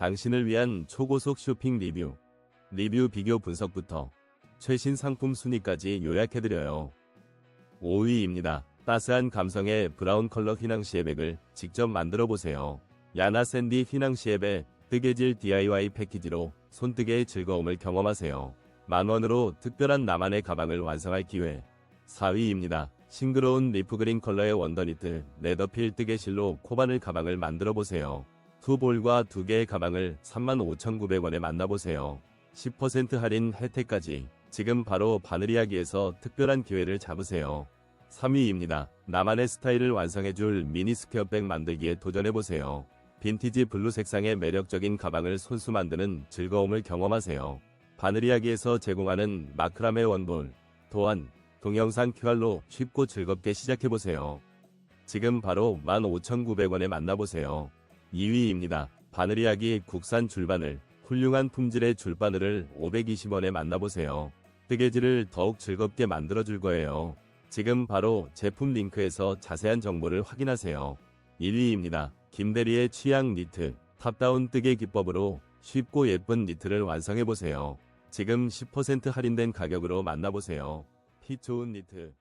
당신을 위한 초고속 쇼핑 리뷰. 리뷰 비교 분석부터 최신 상품 순위까지 요약해드려요. 5위입니다. 따스한 감성의 브라운 컬러 휘낭시에백을 직접 만들어 보세요. 야나 샌디 휘낭시에백 뜨개질 DIY 패키지로 손뜨개의 즐거움을 경험하세요. 만원으로 특별한 나만의 가방을 완성할 기회. 4위입니다. 싱그러운 리프그린 컬러의 원더니트 레더필 뜨개실로 코바늘 가방을 만들어 보세요. 두 볼과 두 개의 가방을 35,900원에 만나보세요. 10% 할인 혜택까지 지금 바로 바느리하기에서 특별한 기회를 잡으세요. 3위입니다. 나만의 스타일을 완성해줄 미니 스퀘어백 만들기에 도전해보세요. 빈티지 블루 색상의 매력적인 가방을 손수 만드는 즐거움을 경험하세요. 바느리하기에서 제공하는 마크라메 원볼 또한 동영상 QR로 쉽고 즐겁게 시작해보세요. 지금 바로 15,900원에 만나보세요. 2위입니다. 바느리하기 국산 줄바늘 훌륭한 품질의 줄바늘을 520원에 만나보세요. 뜨개질을 더욱 즐겁게 만들어줄 거예요. 지금 바로 제품 링크에서 자세한 정보를 확인하세요. 1위입니다. 김대리의 취향 니트 탑다운 뜨개 기법으로 쉽고 예쁜 니트를 완성해보세요. 지금 10% 할인된 가격으로 만나보세요. 핏 좋은 니트